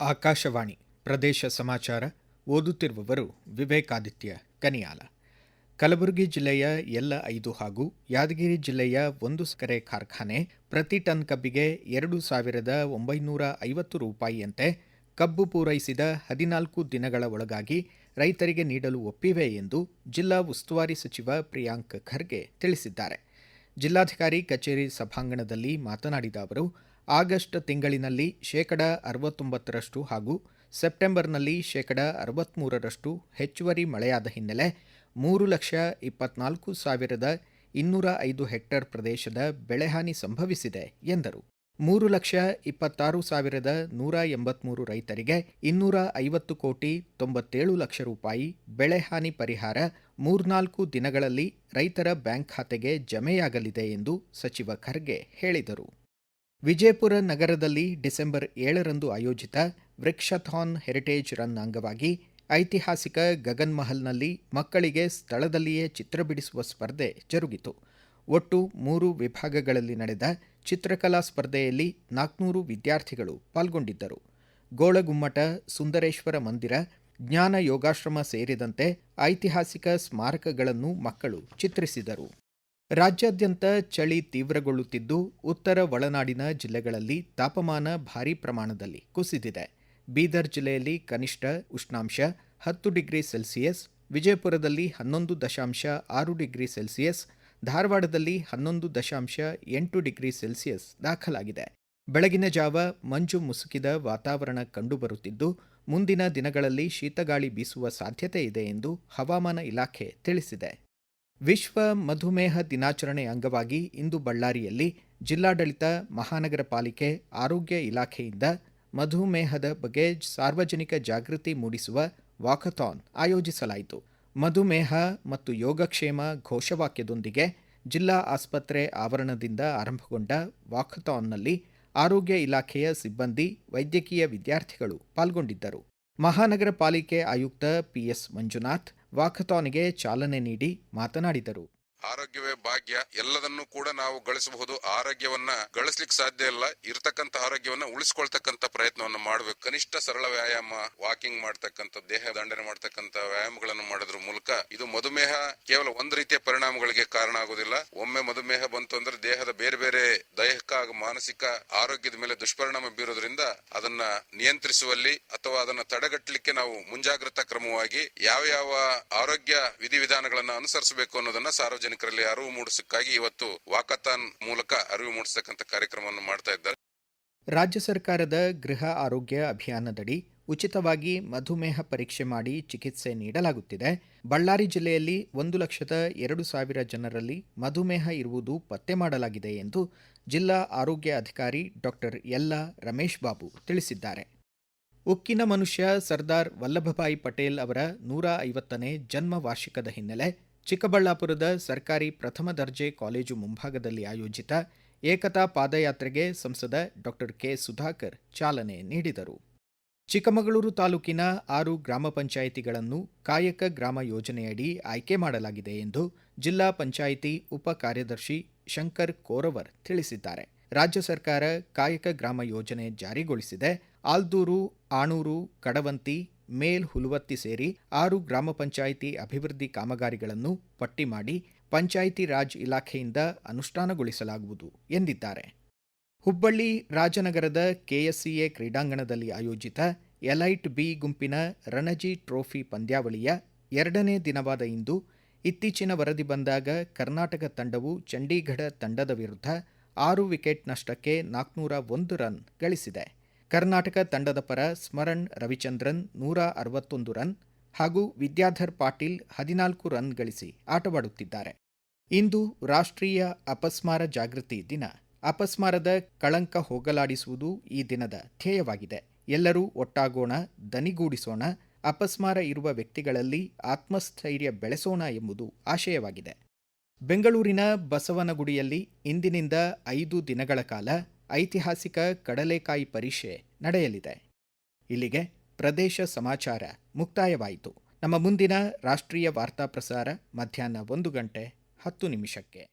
ಆಕಾಶವಾಣಿ ಪ್ರದೇಶ ಸಮಾಚಾರ ಓದುತ್ತಿರುವವರು ವಿವೇಕಾದಿತ್ಯ ಕನಿಯಾಲ. ಕಲಬುರಗಿ ಜಿಲ್ಲೆಯ ಎಲ್ಲ ಐದು ಹಾಗೂ ಯಾದಗಿರಿ ಜಿಲ್ಲೆಯ ಒಂದು ಸಕ್ಕರೆ ಕಾರ್ಖಾನೆ ಪ್ರತಿ ಟನ್ ಕಬ್ಬಿಗೆ ಎರಡು ಸಾವಿರದ ಒಂಬೈನೂರ ಐವತ್ತು ರೂಪಾಯಿಯಂತೆ ಕಬ್ಬು ಪೂರೈಸಿದ ಹದಿನಾಲ್ಕು ದಿನಗಳ ಒಳಗಾಗಿ ರೈತರಿಗೆ ನೀಡಲು ಒಪ್ಪಿವೆ ಎಂದು ಜಿಲ್ಲಾ ಉಸ್ತುವಾರಿ ಸಚಿವ ಪ್ರಿಯಾಂಕ್ ಖರ್ಗೆ ತಿಳಿಸಿದ್ದಾರೆ. ಜಿಲ್ಲಾಧಿಕಾರಿ ಕಚೇರಿ ಸಭಾಂಗಣದಲ್ಲಿ ಮಾತನಾಡಿದ ಅವರು, ಆಗಸ್ಟ್ ತಿಂಗಳಿನಲ್ಲಿ ಶೇಕಡ ಅರವತ್ತೊಂಬತ್ತರಷ್ಟು ಹಾಗೂ ಸೆಪ್ಟೆಂಬರ್ನಲ್ಲಿ ಶೇಕಡ ಅರವತ್ತ್ಮೂರರಷ್ಟು ಹೆಚ್ಚುವರಿ ಮಳೆಯಾದ ಹಿನ್ನೆಲೆ ಮೂರು ಲಕ್ಷ ಇಪ್ಪತ್ನಾಲ್ಕು ಸಾವಿರದ ಇನ್ನೂರ ಐದು ಹೆಕ್ಟೇರ್ ಪ್ರದೇಶದ ಬೆಳೆಹಾನಿ ಸಂಭವಿಸಿದೆ ಎಂದರು. ಮೂರು ಲಕ್ಷ ಇಪ್ಪತ್ತಾರು ಸಾವಿರದ ನೂರ ಎಂಬತ್ಮೂರು ರೈತರಿಗೆ ಇನ್ನೂರ ಐವತ್ತು ಕೋಟಿ ತೊಂಬತ್ತೇಳು ಲಕ್ಷ ರೂಪಾಯಿ ಬೆಳೆಹಾನಿ ಪರಿಹಾರ ಮೂರ್ನಾಲ್ಕು ದಿನಗಳಲ್ಲಿ ರೈತರ ಬ್ಯಾಂಕ್ ಖಾತೆಗೆ ಜಮೆಯಾಗಲಿದೆ ಎಂದು ಸಚಿವ ಖರ್ಗೆ ಹೇಳಿದರು. ವಿಜಯಪುರ ನಗರದಲ್ಲಿ ಡಿಸೆಂಬರ್ ಏಳರಂದು ಆಯೋಜಿತ ವೃಕ್ಷಥಾನ್ ಹೆರಿಟೇಜ್ ರನ್ ಅಂಗವಾಗಿ ಐತಿಹಾಸಿಕ ಗಗನ್ಮಹಲ್ನಲ್ಲಿ ಮಕ್ಕಳಿಗೆ ಸ್ಥಳದಲ್ಲಿಯೇ ಚಿತ್ರ ಬಿಡಿಸುವ ಸ್ಪರ್ಧೆ ಜರುಗಿತು. ಒಟ್ಟು ಮೂರು ವಿಭಾಗಗಳಲ್ಲಿ ನಡೆದ ಚಿತ್ರಕಲಾ ಸ್ಪರ್ಧೆಯಲ್ಲಿ ನಾಲ್ಕುನೂರು ವಿದ್ಯಾರ್ಥಿಗಳು ಪಾಲ್ಗೊಂಡಿದ್ದರು. ಗೋಳಗುಮ್ಮಟ, ಸುಂದರೇಶ್ವರ ಮಂದಿರ, ಜ್ಞಾನ ಯೋಗಾಶ್ರಮ ಸೇರಿದಂತೆ ಐತಿಹಾಸಿಕ ಸ್ಮಾರಕಗಳನ್ನು ಮಕ್ಕಳು ಚಿತ್ರಿಸಿದರು. ರಾಜ್ಯಾದ್ಯಂತ ಚಳಿ ತೀವ್ರಗೊಳ್ಳುತ್ತಿದ್ದು, ಉತ್ತರ ಒಳನಾಡಿನ ಜಿಲ್ಲೆಗಳಲ್ಲಿ ತಾಪಮಾನ ಭಾರೀ ಪ್ರಮಾಣದಲ್ಲಿ ಕುಸಿದಿದೆ. ಬೀದರ್ ಜಿಲ್ಲೆಯಲ್ಲಿ ಕನಿಷ್ಠ ಉಷ್ಣಾಂಶ ಹತ್ತು ಡಿಗ್ರಿ ಸೆಲ್ಸಿಯಸ್, ವಿಜಯಪುರದಲ್ಲಿ ಹನ್ನೊಂದು ದಶಾಂಶ ಆರು ಡಿಗ್ರಿ ಸೆಲ್ಸಿಯಸ್ ಧಾರವಾಡದಲ್ಲಿ ಹನ್ನೊಂದು ದಶಾಂಶ ಎಂಟು ಡಿಗ್ರಿ ಸೆಲ್ಸಿಯಸ್ ದಾಖಲಾಗಿದೆ. ಬೆಳಗಿನ ಜಾವ ಮಂಜು ಮುಸುಕಿದ ವಾತಾವರಣ ಕಂಡುಬರುತ್ತಿದ್ದು, ಮುಂದಿನ ದಿನಗಳಲ್ಲಿ ಶೀತಗಾಳಿ ಬೀಸುವ ಸಾಧ್ಯತೆ ಇದೆ ಎಂದು ಹವಾಮಾನ ಇಲಾಖೆ ತಿಳಿಸಿದೆ. ವಿಶ್ವ ಮಧುಮೇಹ ದಿನಾಚರಣೆ ಅಂಗವಾಗಿ ಇಂದು ಬಳ್ಳಾರಿಯಲ್ಲಿ ಜಿಲ್ಲಾಡಳಿತ, ಮಹಾನಗರ ಪಾಲಿಕೆ, ಆರೋಗ್ಯ ಇಲಾಖೆಯಿಂದ ಮಧುಮೇಹದ ಬಗ್ಗೆ ಸಾರ್ವಜನಿಕ ಜಾಗೃತಿ ಮೂಡಿಸುವ ವಾಕಥಾನ್ ಆಯೋಜಿಸಲಾಯಿತು. ಮಧುಮೇಹ ಮತ್ತು ಯೋಗಕ್ಷೇಮ ಘೋಷವಾಕ್ಯದೊಂದಿಗೆ ಜಿಲ್ಲಾ ಆಸ್ಪತ್ರೆ ಆವರಣದಿಂದ ಆರಂಭಗೊಂಡ ವಾಕಥಾನ್ನಲ್ಲಿ ಆರೋಗ್ಯ ಇಲಾಖೆಯ ಸಿಬ್ಬಂದಿ, ವೈದ್ಯಕೀಯ ವಿದ್ಯಾರ್ಥಿಗಳು ಪಾಲ್ಗೊಂಡಿದ್ದರು. ಮಹಾನಗರ ಪಾಲಿಕೆ ಆಯುಕ್ತ ಪಿಎಸ್ ಮಂಜುನಾಥ್ ವಾಕಥಾನ್ಗೆ ಚಾಲನೆ ನೀಡಿ ಮಾತನಾಡಿದರು. ಆರೋಗ್ಯವೇ ಭಾಗ್ಯ, ಎಲ್ಲದನ್ನು ಕೂಡ ನಾವು ಗಳಿಸಬಹುದು. ಆರೋಗ್ಯವನ್ನ ಗಳಿಸ್ಲಿಕ್ಕೆ ಸಾಧ್ಯ ಇಲ್ಲ. ಇರತಕ್ಕಂತ ಆರೋಗ್ಯವನ್ನ ಉಳಿಸ್ಕೊಳ್ತಕ್ಕಂತ ಪ್ರಯತ್ನವನ್ನು ಮಾಡಬೇಕು. ಕನಿಷ್ಠ ಸರಳ ವ್ಯಾಯಾಮ ವಾಕಿಂಗ್ ಮಾಡತಕ್ಕಂತ ದೇಹ ದಂಡನೆ ಮಾಡತಕ್ಕಂತ ವ್ಯಾಯಾಮಗಳನ್ನು ಮಾಡೋದ್ರ ಮೂಲಕ ಇದು ಮಧುಮೇಹ ಕೇವಲ ಒಂದ್ ರೀತಿಯ ಪರಿಣಾಮಗಳಿಗೆ ಕಾರಣ ಆಗುದಿಲ್ಲ. ಒಮ್ಮೆ ಮಧುಮೇಹ ಬಂತು ಅಂದ್ರೆ ದೇಹದ ಬೇರೆ ಬೇರೆ ದೈಹಿಕ ಹಾಗೂ ಮಾನಸಿಕ ಆರೋಗ್ಯದ ಮೇಲೆ ದುಷ್ಪರಿಣಾಮ ಬೀರೋದ್ರಿಂದ ಅದನ್ನ ನಿಯಂತ್ರಿಸುವಲ್ಲಿ ಅಥವಾ ಅದನ್ನ ತಡೆಗಟ್ಟಲಿಕ್ಕೆ ನಾವು ಮುಂಜಾಗ್ರತಾ ಕ್ರಮವಾಗಿ ಯಾವ ಯಾವ ಆರೋಗ್ಯ ವಿಧಿವಿಧಾನಗಳನ್ನ ಅನುಸರಿಸಬೇಕು ಅನ್ನೋದನ್ನ ಸಾರ್ವಜನಿಕರಲ್ಲಿ ಅರಿವು ಮೂಡಿಸಕ್ಕಾಗಿ ಇವತ್ತು ವಾಕಥಾನ್ ಮೂಲಕ ಅರಿವು ಮೂಡಿಸತಕ್ಕಂತ ಕಾರ್ಯಕ್ರಮವನ್ನು ಮಾಡ್ತಾ ಇದ್ದಾರೆ. ರಾಜ್ಯ ಸರ್ಕಾರದ ಗೃಹ ಆರೋಗ್ಯ ಅಭಿಯಾನದಡಿ ಉಚಿತವಾಗಿ ಮಧುಮೇಹ ಪರೀಕ್ಷೆ ಮಾಡಿ ಚಿಕಿತ್ಸೆ ನೀಡಲಾಗುತ್ತಿದೆ. ಬಳ್ಳಾರಿ ಜಿಲ್ಲೆಯಲ್ಲಿ ಒಂದು ಲಕ್ಷದ ಎರಡು ಸಾವಿರ ಜನರಲ್ಲಿ ಮಧುಮೇಹ ಇರುವುದು ಪತ್ತೆ ಮಾಡಲಾಗಿದೆ ಎಂದು ಜಿಲ್ಲಾ ಆರೋಗ್ಯ ಅಧಿಕಾರಿ ಡಾಕ್ಟರ್ ಎಲ್ಲ ರಮೇಶ್ ಬಾಬು ತಿಳಿಸಿದ್ದಾರೆ. ಉಕ್ಕಿನ ಮನುಷ್ಯ ಸರ್ದಾರ್ ವಲ್ಲಭಭಾಯಿ ಪಟೇಲ್ ಅವರ ನೂರ ಐವತ್ತನೇ ಜನ್ಮ ವಾರ್ಷಿಕದ ಹಿನ್ನೆಲೆ ಚಿಕ್ಕಬಳ್ಳಾಪುರದ ಸರ್ಕಾರಿ ಪ್ರಥಮ ದರ್ಜೆ ಕಾಲೇಜು ಮುಂಭಾಗದಲ್ಲಿ ಆಯೋಜಿತ ಏಕತಾ ಪಾದಯಾತ್ರೆಗೆ ಸಂಸದ ಡಾಕ್ಟರ್ ಕೆ ಸುಧಾಕರ್ ಚಾಲನೆ ನೀಡಿದರು. ಚಿಕ್ಕಮಗಳೂರು ತಾಲೂಕಿನ ಆರು ಗ್ರಾಮ ಪಂಚಾಯಿತಿಗಳನ್ನು ಕಾಯಕ ಗ್ರಾಮ ಯೋಜನೆಯಡಿ ಆಯ್ಕೆ ಮಾಡಲಾಗಿದೆ ಎಂದು ಜಿಲ್ಲಾ ಪಂಚಾಯಿತಿ ಉಪ ಕಾರ್ಯದರ್ಶಿ ಶಂಕರ್ ಕೋರವರ್ ತಿಳಿಸಿದ್ದಾರೆ. ರಾಜ್ಯ ಸರ್ಕಾರ ಕಾಯಕ ಗ್ರಾಮ ಯೋಜನೆ ಜಾರಿಗೊಳಿಸಿದೆ. ಆಲ್ದೂರು, ಆಣೂರು, ಕಡವಂತಿ ಮೇಲ್ ಹುಲುವತ್ತಿ ಸೇರಿ ಆರು ಗ್ರಾಮ ಪಂಚಾಯಿತಿ ಅಭಿವೃದ್ಧಿ ಕಾಮಗಾರಿಗಳನ್ನು ಪಟ್ಟಿ ಮಾಡಿ ಪಂಚಾಯಿತಿ ರಾಜ್ ಇಲಾಖೆಯಿಂದ ಅನುಷ್ಠಾನಗೊಳಿಸಲಾಗುವುದು ಎಂದಿದ್ದಾರೆ. ಹುಬ್ಬಳ್ಳಿ ರಾಜನಗರದ ಕೆಎಸ್ಸಿಎ ಕ್ರೀಡಾಂಗಣದಲ್ಲಿ ಆಯೋಜಿತ ಎಲೈಟ್ ಬಿ ಗುಂಪಿನ ರಣಜಿ ಟ್ರೋಫಿ ಪಂದ್ಯಾವಳಿಯ ಎರಡನೇ ದಿನವಾದ ಇಂದು ಇತ್ತೀಚಿನ ವರದಿ ಬಂದಾಗ ಕರ್ನಾಟಕ ತಂಡವು ಚಂಡೀಗಢ ತಂಡದ ವಿರುದ್ಧ ಆರು ವಿಕೆಟ್ ನಷ್ಟಕ್ಕೆ ನಾಲ್ಕುನೂರ ಒಂದು ರನ್ ಗಳಿಸಿದೆ. ಕರ್ನಾಟಕ ತಂಡದ ಪರ ಸ್ಮರಣ್ ರವಿಚಂದ್ರನ್ ನೂರ ಅರವತ್ತೊಂದು ರನ್ ಹಾಗೂ ವಿದ್ಯಾಧರ್ ಪಾಟೀಲ್ ಹದಿನಾಲ್ಕು ರನ್ ಗಳಿಸಿ ಆಟವಾಡುತ್ತಿದ್ದಾರೆ. ಇಂದು ರಾಷ್ಟ್ರೀಯ ಅಪಸ್ಮಾರ ಜಾಗೃತಿ ದಿನ. ಅಪಸ್ಮಾರದ ಕಳಂಕ ಹೋಗಲಾಡಿಸುವುದು ಈ ದಿನದ ಧ್ಯೇಯವಾಗಿದೆ. ಎಲ್ಲರೂ ಒಟ್ಟಾಗೋಣ, ದನಿಗೂಡಿಸೋಣ, ಅಪಸ್ಮಾರ ಇರುವ ವ್ಯಕ್ತಿಗಳಲ್ಲಿ ಆತ್ಮಸ್ಥೈರ್ಯ ಬೆಳೆಸೋಣ ಎಂಬುದು ಆಶಯವಾಗಿದೆ. ಬೆಂಗಳೂರಿನ ಬಸವನಗುಡಿಯಲ್ಲಿ ಇಂದಿನಿಂದ ಐದು ದಿನಗಳ ಕಾಲ ಐತಿಹಾಸಿಕ ಕಡಲೆಕಾಯಿ ಪರೀಕ್ಷೆ ನಡೆಯಲಿದೆ. ಇಲ್ಲಿಗೆ ಪ್ರದೇಶ ಸಮಾಚಾರ ಮುಕ್ತಾಯವಾಯಿತು. ನಮ್ಮ ಮುಂದಿನ ರಾಷ್ಟ್ರೀಯ ವಾರ್ತಾ ಪ್ರಸಾರ ಮಧ್ಯಾಹ್ನ ಒಂದು ಗಂಟೆ ಹತ್ತು ನಿಮಿಷಕ್ಕೆ.